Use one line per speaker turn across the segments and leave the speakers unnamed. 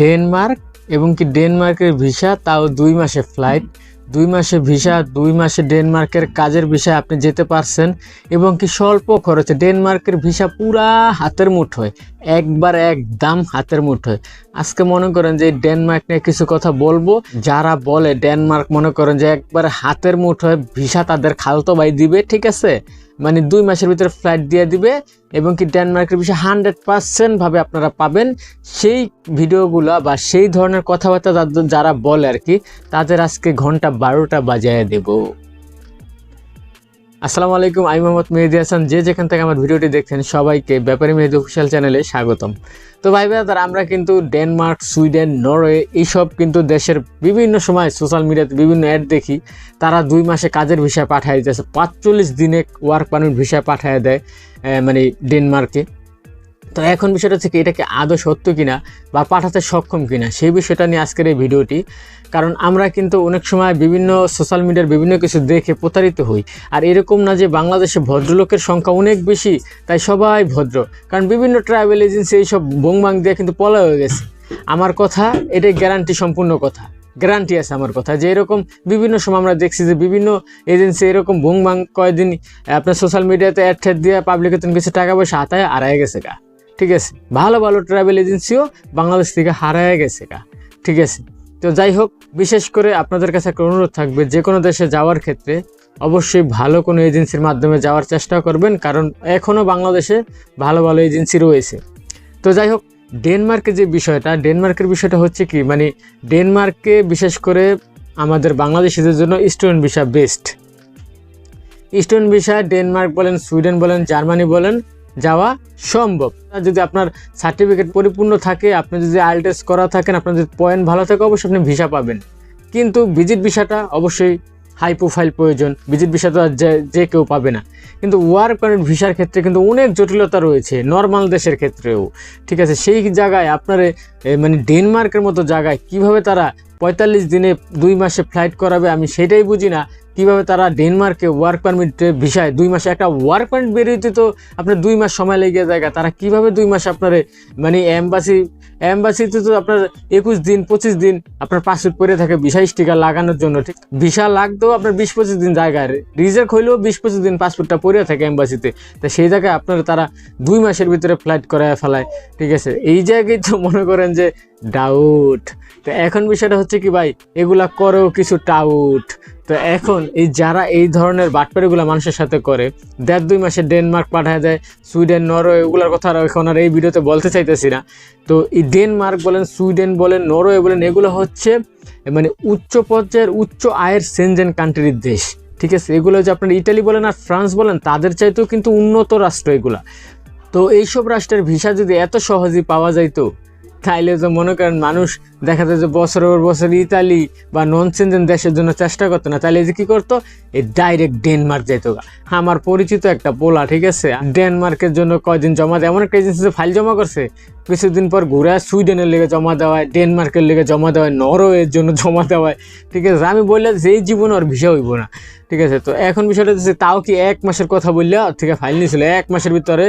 Denmark এবং কি ডেনমার্কের ভিসা, তাও দুই মাসে ফ্লাইট দুই মাসে ভিসা, দুই মাসে ডেনমার্কের কাজের ভিসায় আপনি যেতে পারছেন এবং কি স্বল্প খরচে ডেনমার্কের ভিসা পুরা হাতের মুঠোয় একবার একদম হাতের মুঠোয় আজকে মনে করেন যে ডেনমার্ক নিয়ে কিছু কথা বলব, যারা বলে ডেনমার্ক মনে করেন যে একবার হাতের মুঠোয় ভিসা তাদের খালতো ভাই দিবে, ঠিক আছে? মানে দুই মাসের ভিতরে ফ্লাইট দিয়ে দিবে এবং কি ডেনমার্কের বিষয়ে হান্ড্রেড পার্সেন্ট ভাবে আপনারা পাবেন। সেই ভিডিওগুলো বা সেই ধরনের কথাবার্তা যারা বলে আর কি, তাদের আজকে ঘণ্টা বারোটা বাজায় দেব। আসসালামু আলাইকুম, আমি মোহাম্মদ মেহেদি হাসান। যে যেখান থেকে আমার ভিডিওটি দেখছেন, সবাইকে ব্যাপারে মেহেদি অফিসিয়াল চ্যানেলে স্বাগতম। তো ভাই ভাই আমরা কিন্তু ডেনমার্ক, সুইডেন, নরওয়ে এইসব কিন্তু দেশের বিভিন্ন সময় সোশ্যাল মিডিয়াতে বিভিন্ন অ্যাড দেখি। তারা দুই মাসে কাজের ভিসা পাঠায় দিতেছে, পাঁচচল্লিশ দিনে ওয়ার্ক পারমিট ভিসা পাঠায় দেয় মানে ডেনমার্কে। তো এখন বিষয়টা হচ্ছে কি, এটা কি আদৌ সত্য কিনা বা পাঠাতে সক্ষম কিনা, সেই বিষয়টা নিয়ে আজকের এই ভিডিওটি। কারণ আমরা কিন্তু অনেক সময় বিভিন্ন সোশ্যাল মিডিয়ার বিভিন্ন কিছু দেখে প্রতারিত হই। আর এরকম না যে বাংলাদেশে ভদ্রলোকের সংখ্যা অনেক বেশি, তাই সবাই ভদ্র। কারণ বিভিন্ন ট্রাভেল এজেন্সি এইসব বোংবাং দিয়ে কিন্তু পলা হয়ে গেছে। আমার কথা, এটাই গ্যারান্টি সম্পূর্ণ কথা। গ্যারান্টি আছে আমার কথা যে এরকম বিভিন্ন সময় আমরা দেখছি যে বিভিন্ন এজেন্সি এরকম ভুংবাং কয়েকদিন আপনার সোশ্যাল মিডিয়াতে অ্যাড ঠ্যাড দিয়ে পাবলিকের কিছু টাকা পয়সা হাতায় হারায় গেছে গা। ঠিক আছে? ভালো ভালো ট্রাভেল এজেন্সিও বাংলাদেশ থেকে হারায় গেছে গা। ঠিক আছে? তো যাই হোক, বিশেষ করে আপনাদের কাছে একটা অনুরোধ থাকবে, যে কোনো দেশে যাওয়ার ক্ষেত্রে অবশ্যই ভালো কোনো এজেন্সির মাধ্যমে যাওয়ার চেষ্টা করবেন, কারণ এখনও বাংলাদেশে ভালো ভালো এজেন্সি রয়েছে। তো যাই হোক ডেনমার্কের যে বিষয়টা, ডেনমার্কের বিষয়টা হচ্ছে কি? মানে ডেনমার্কে বিশেষ করে আমাদের বাংলাদেশিদের জন্য student visa best student visa Denmark বলেন, সুইডেন বলেন, জার্মানি বলেন যাওয়া সম্ভব। যদি আপনার সার্টিফিকেট পরিপূর্ণ থাকে, আপনি যদি আইএলটিএস করা থাকেন, আপনার যদি পয়েন্ট ভালো থাকে, অবশ্যই আপনি ভিসা পাবেন। কিন্তু ভিজিট ভিসাটা অবশ্যই হাই প্রোফাইল প্রয়োজন। ভিজিট ভিসা তো আর যে কেউ পাবে না। কিন্তু ওয়ার্ক পারমিট ভিসার ক্ষেত্রে কিন্তু অনেক জটিলতা রয়েছে নর্মাল দেশের ক্ষেত্রেও। ঠিক আছে, সেই জায়গায় আপনার মানে ডেনমার্কের মতো জায়গায় কীভাবে তারা পঁয়তাল্লিশ দিনে দুই মাসে ফ্লাইট করাবে, আমি সেটাই বুঝি না। কীভাবে তারা ডেনমার্কে ওয়ার্ক পারমিট ভিসায়? দুই মাসে একটা ওয়ার্ক পারমিট বেরোতে তো আপনার দুই মাস সময় লেগে যায় তারা কীভাবে দুই মাস আপনার মানে এম্বাসি এম্বাসিতে তো আপনার একুশ দিন, পঁচিশ দিন আপনার পাসপোর্ট পরে থাকে ভিসা স্টিকার লাগানোর জন্য, ঠিক? ভিসা লাগতেও আপনার বিশ, পঁচিশ দিন জায়গায় রিজেক্ট হইলেও বিশ, পঁচিশ দিন পাসপোর্টটা পরে থাকে এম্বাসিতে তো সেই জায়গায় আপনার তারা দুই মাসের ভিতরে ফ্লাইট করায় ফেলায়, ঠিক আছে? এই জায়গায় তো মনে করেন যে ডাউট তো এখন বিষয়টা হচ্ছে কি ভাই? এগুলা করো কিছু টাউট তো এখন এই যারা এই ধরনের বাটপারিগুলো মানুষের সাথে করে, দেড় দুই মাসে ডেনমার্ক পাঠায় দেয়, সুইডেন, নরওয়ে, এগুলোর কথা আর এখন আর এই ভিডিওতে বলতে চাইতেছি না। তো এই ডেনমার্ক বলেন, সুইডেন বলেন, নরওয়ে বলেন, এগুলো হচ্ছে মানে উচ্চ পর্যায়ের, উচ্চ আয়ের সেনজেন কান্ট্রির দেশ। ঠিক আছে? এগুলো যে আপনার ইটালি বলেন আর ফ্রান্স বলেন, তাদের চাইতেও কিন্তু উন্নত রাষ্ট্র এগুলা। তো এইসব রাষ্ট্রের ভিসা যদি এত সহজেই পাওয়া যাইতো তাইলে তো মনে করেন মানুষ দেখা যায় যে বছরের পর বছর ইতালি বা নন সেনজেন দেশের জন্য চেষ্টা করতো না তাহলে যে কি করতো? এই ডাইরেক্ট ডেনমার্ক যাইতো গা। আমার পরিচিত একটা পোলা, ঠিক আছে? ডেনমার্কের জন্য কয়দিন জমা দেয়? এমন একটা এজেন্সিতে ফাইল জমা করছে। কিছুদিন পর ঘুরে সুইডেনের লেগে জমা দেওয়ায় ডেনমার্কের লেগে জমা দেওয়ায়, নরওয়ের জন্য জমা দেওয়ায়, ঠিক আছে? আমি বললে যে এই জীবন ওর ভিসা হইব না, ঠিক আছে? তো এখন বিষয়টা হচ্ছে তাও কি এক মাসের কথা বললে ওর থেকে ফাইল নিয়েছিল এক মাসের ভিতরে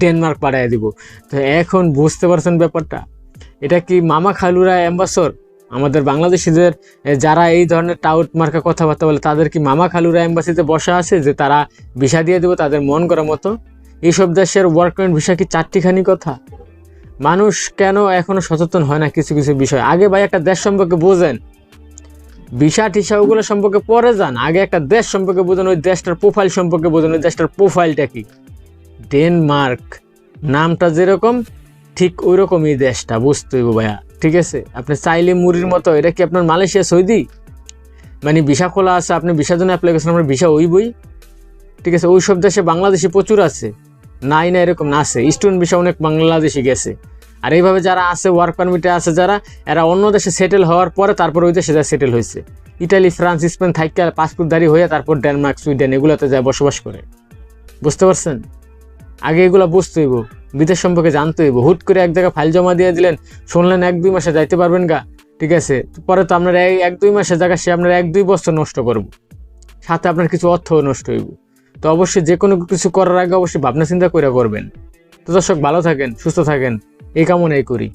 ডেনমার্ক পাঠিয়ে দিব। তো এখন বুঝতে পারছেন ব্যাপারটা? এটা কি মামা খালুরা অ্যাম্বাসর আমাদের বাংলাদেশিদের যারা এই ধরনের টাউট মার্কা কথাবার্তা বলে, তাদের কি মামা খালুরা এম্বাসিতে বসা আছে যে তারা ভিসা দিয়ে দেবো তাদের মন করার মতো? এইসব দেশের ওয়ার্ক ভিসা কি চারটিখানি কথা? মানুষ কেন এখনও সচেতন হয় না কিছু কিছু বিষয়? আগে ভাই একটা দেশ সম্পর্কে বোঝেন। ভিসা টিসা ওগুলো সম্পর্কে পরে যান। আগে একটা দেশ সম্পর্কে বোঝেন, ওই দেশটার প্রোফাইল সম্পর্কে বোঝেন, ওই দেশটার প্রোফাইলটা কি? ডেনমার্ক নামটা যেরকম ঠিক ওই রকমই দেশটা, বুঝতে হইব ভাইয়া। ঠিক আছে? আপনি চাইলে মুড়ির মতো, এটা কি আপনার মালয়েশিয়া, সৌদি? মানে ভিসা খোলা আছে, আপনি ভিসার জন্য অ্যাপ্লাই করছেন আপনার ভিসা ওই বই ঠিক আছে? ওই সব দেশে বাংলাদেশি প্রচুর আছে। নাই না, এরকম না আছে। স্টুডেন্ট ভিসা অনেক বাংলাদেশি গেছে। আর এইভাবে যারা আছে ওয়ার্ক পারমিটে আছে যারা, এরা অন্য দেশে সেটেল হওয়ার পরে তারপর ওই দেশে যা সেটেল হয়েছে। ইটালি ফ্রান্স স্পেন থাইকা পাসপোর্টধারী হয়ে তারপর ডেনমার্ক সুইডেন এগুলোতে যায় বসবাস করে। বুঝতে পারছেন? আগে এগুলো বুঝতে হইব। বিদেশ সম্পর্কে জানতে হইব। হুট করে এক জায়গায় ফাইল জমা দিয়ে দিলেন, শুনলেন এক দুই মাসে যাইতে পারবেন গা, ঠিক আছে? পরে তো আপনার এই এক দুই মাসের জায়গা সে আপনার এক দুই বছর নষ্ট করব। সাথে আপনার কিছু অর্থ নষ্ট হইব। তো অবশ্যই যে কোনো কিছু করার আগে অবশ্যই ভাবনা চিন্তা করে করবেন। তো দর্শক, ভালো থাকেন, সুস্থ থাকেন। এই কামনাই করি।